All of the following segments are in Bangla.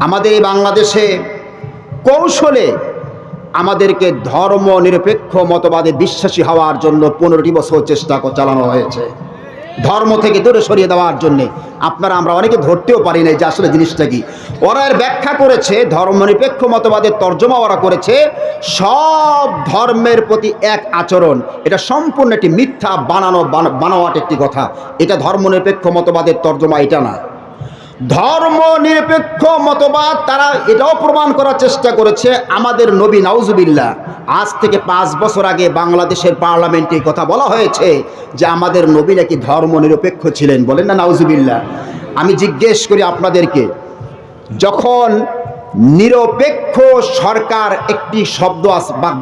আমাদের এই বাংলাদেশে কৌশলে আমাদেরকে ধর্ম নিরপেক্ষ মতবাদে বিশ্বাসী হওয়ার জন্য পনেরোটি বছর চেষ্টা চালানো হয়েছে। ধর্ম থেকে দূরে সরিয়ে দেওয়ার জন্যে। আপনারা, আমরা অনেকে ধরতেও পারি না যে আসলে জিনিসটা কি। ওরা এর ব্যাখ্যা করেছে ধর্মনিরপেক্ষ মতবাদের তর্জমা ওরা করেছে, সব ধর্মের প্রতি এক আচরণ। এটা সম্পূর্ণ একটি মিথ্যা বানানো, বানা- বানোয়াট একটি কথা। এটা ধর্মনিরপেক্ষ মতবাদের তর্জমা, এটা না। ধর্ম নিরপেক্ষ মতবাদ তারা এটাও প্রমাণ করার চেষ্টা করেছে আমাদের নবী, নাউজুবিল্লাহ। আজ থেকে পাঁচ বছর আগে বাংলাদেশের পার্লামেন্টে কথা বলা হয়েছে যে আমাদের নবী নাকি ধর্ম নিরপেক্ষ ছিলেন বলেন না, নাউজুবিল্লাহ? আমি জিজ্ঞেস করি আপনাদেরকে, যখন নিরপেক্ষ সরকার একটি শব্দ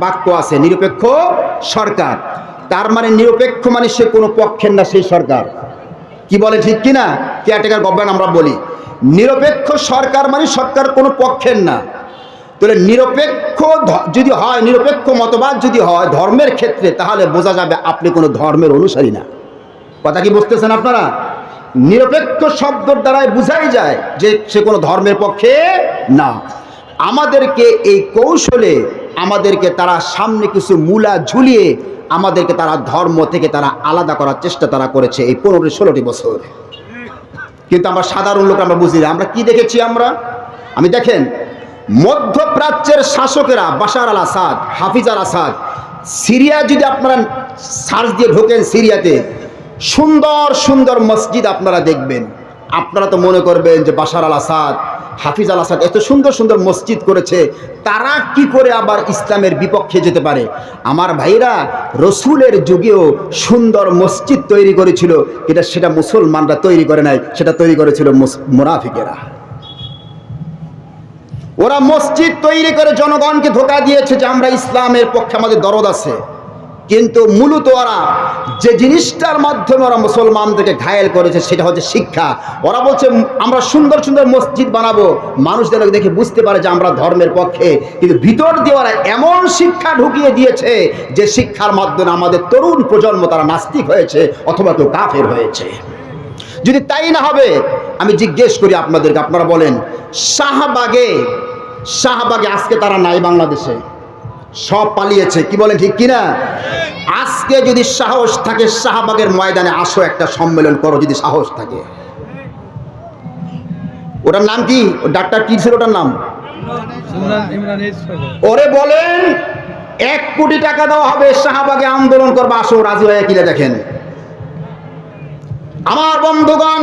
বাক্য আছে, নিরপেক্ষ সরকার, তার মানে নিরপেক্ষ মানে সে কোনো পক্ষের না, সেই সরকার। কি বলে ঠিক কিনা? কেয়ারটেকার গভর্নমেন্ট আমরা বলি। নিরপেক্ষ সরকার মানে সরকার কোনো পক্ষের না। তাহলে নিরপেক্ষ যদি হয়, নিরপেক্ষ মতবাদ যদি হয় ধর্মের ক্ষেত্রে, তাহলে বোঝা যাবে আপনি কোনো ধর্মের অনুসারী না। কথা কি বুঝতেছেন আপনারা? নিরপেক্ষ শব্দর দ্বারাই বোঝাই যায় যে সে কোনো ধর্মের পক্ষে না। আমাদেরকে এই কৌশলে আমাদেরকে তারা সামনে কিছু মূলা ঝুলিয়ে আমাদেরকে তারা ধর্ম থেকে তারা আলাদা করার চেষ্টা তারা করেছে এই পনেরো ষোলোটি বছর। কিন্তু আমরা সাধারণ লোক আমরা বুঝি না। আমরা কি দেখেছি আমরা? আমি দেখেন, মধ্যপ্রাচ্যের শাসকেরা Bashar al Assad, Hafez al Assad, Syria যদি আপনারা সার্চ দিয়ে ঢোকেন সিরিয়াতে, সুন্দর সুন্দর মসজিদ আপনারা দেখবেন। আপনারা তো মনে করবেন যে Bashar al Assad Hafez al Asad এত সুন্দর সুন্দর মসজিদ করেছে, তারা কি করে আবার ইসলামের বিপক্ষে যেতে পারে? আমার ভাইরা, রসুলের যুগেও সুন্দর মসজিদ তৈরি করেছিল, এটা সেটা মুসলমানরা তৈরি করে নাই, সেটা তৈরি করেছিল মুনাফিকেরা। ওরা মসজিদ তৈরি করে জনগণকে ধোকা দিয়েছে যে আমরা ইসলামের পক্ষে আমাদের দরদ আছে। কিন্তু মূলত ওরা যে জিনিসটার মাধ্যমে ওরা মুসলমানদেরকে ঘায়েল করেছে, সেটা হচ্ছে শিক্ষা। ওরা বলছে, আমরা সুন্দর সুন্দর মসজিদ বানাবো। মানুষদের দেখে বুঝতে পারে যে আমরা ধর্মের পক্ষে। কিন্তু ভিতর দিয়ে ওরা এমন শিক্ষা ঢুকিয়ে দিয়েছে যে শিক্ষার মাধ্যমে আমাদের তরুণ প্রজন্ম তারা নাস্তিক হয়েছে অথবা কেউ কাফের হয়েছে। যদি তাই না হবে, আমি জিজ্ঞেস করি আপনাদেরকে, আপনারা বলেন, শাহবাগে শাহবাগে আজকে তারা নাই বাংলাদেশে? সব পালিয়েছে। কি বলেন ঠিক কিনা? আজকে যদি সাহস থাকে শাহবাগের ময়দানে আসো একটা সম্মেলন করো যদি সাহস থাকে। ওটার নাম কি? ডাক্তার কি ছিল ওটার নাম? ওরে বলেন এক কোটি টাকা দেওয়া হবে শাহবাগে আন্দোলন করবে আসো রাজি হয়ে কিনে দেখেন? আমার বন্ধুগণ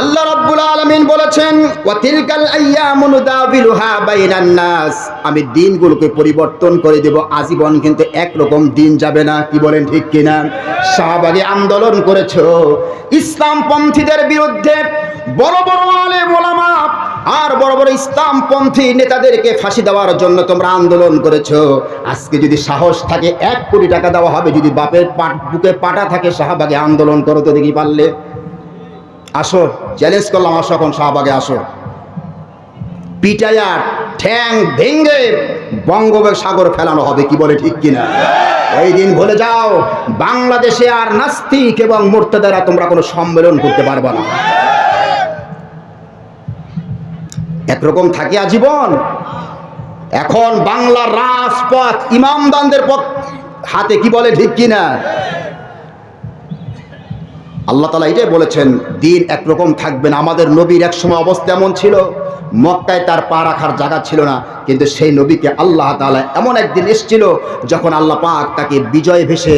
আল্লাহ রাব্বুল আলামিন বলেছেন, ওয়া তিলকাল আইয়ামু নুদাবিলুহা বাইনান নাস। আমি দিনগুলোকে পরিবর্তন করে দেব, আজীবন কিন্তু একরকম দিন যাবে না। কি বলেন ঠিক কিনা? শাহবাগে আন্দোলন করেছ ইসলাম পন্থীদের বিরুদ্ধে বড় বড় আলেম ওলামা আর বড় বড় ইসলামপন্থী নেতাদেরকে ফাঁসি দেওয়ার জন্য তোমরা আন্দোলন করেছ। আজকে যদি সাহস থাকে, এক কোটি টাকা দেওয়া হবে, যদি বাপের বুকে পাটা থাকে, শাহবাগে আন্দোলন করো তো দেখি পারলে। আসো চ্যালেঞ্জ করলাম আসো এখন শাহবাগে আসো পিটাইয়া ঠ্যাং ভেঙ্গে বঙ্গোপসাগর ফেলানো হবে কি বলে ঠিক কিনা? ওই দিন ভুলে যাও, বাংলাদেশে আর নাস্তিক এবং মোর্তাদারা তোমরা কোনো সম্মেলন করতে পারবে না। একরকম থাকে আজীবন। এখন বাংলার রাজপথ ইমামদানদের পথ হাতে কি বলে ঠিক কিনা? আল্লাহ তালা এটাই বলেছেন, দিন একরকম থাকবে না। আমাদের নবীর এক সময় অবস্থা এমন ছিল, মক্কায় তার পা রাখার জায়গা ছিল না, কিন্তু সেই নবীকে আল্লাহ তাআলা এমন একদিন এসেছিল যখন আল্লাহ পাক তাকে বিজয় ভেসে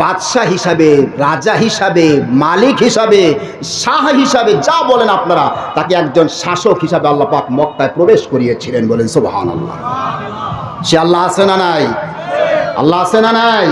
বাদশাহ হিসাবে, রাজা হিসাবে, মালিক হিসাবে, শাহ হিসাবে যা বলেন আপনারা, তাকে একজন শাসক হিসাবে আল্লাহ পাক মক্কায় প্রবেশ করিয়েছিলেন বলেন আল্লাহ সে আল্লাহ আছে না নাই? আল্লাহ আছে না নাই?